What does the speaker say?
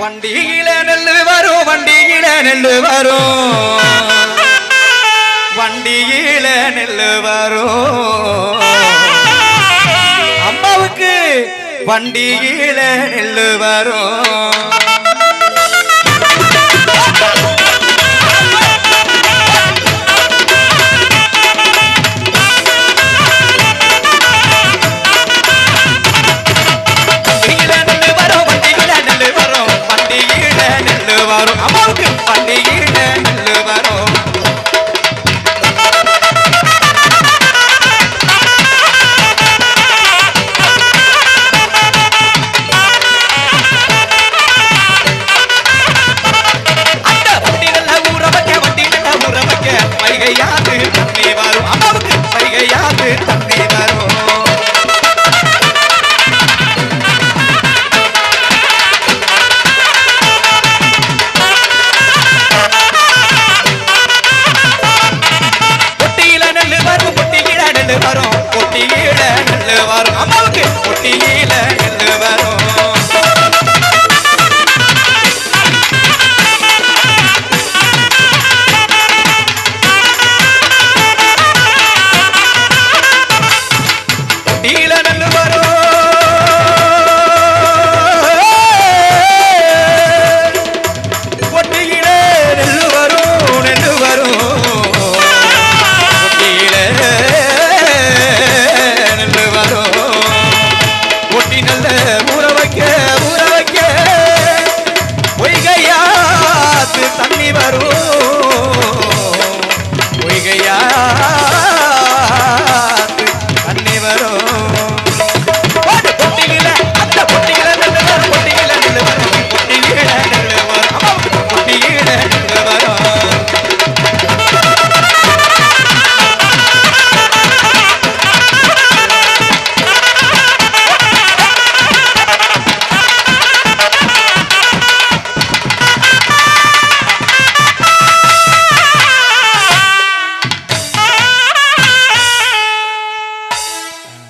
வண்டியில நெல்லு வரும் வண்டியில நெல்லு வரும். வண்டியில நெல்லு வரும். அம்மாவுக்கு வண்டியில நெல்லு வரும். பொட்டியில நல்லவார் அம்மாவுக்கு பொட்டியில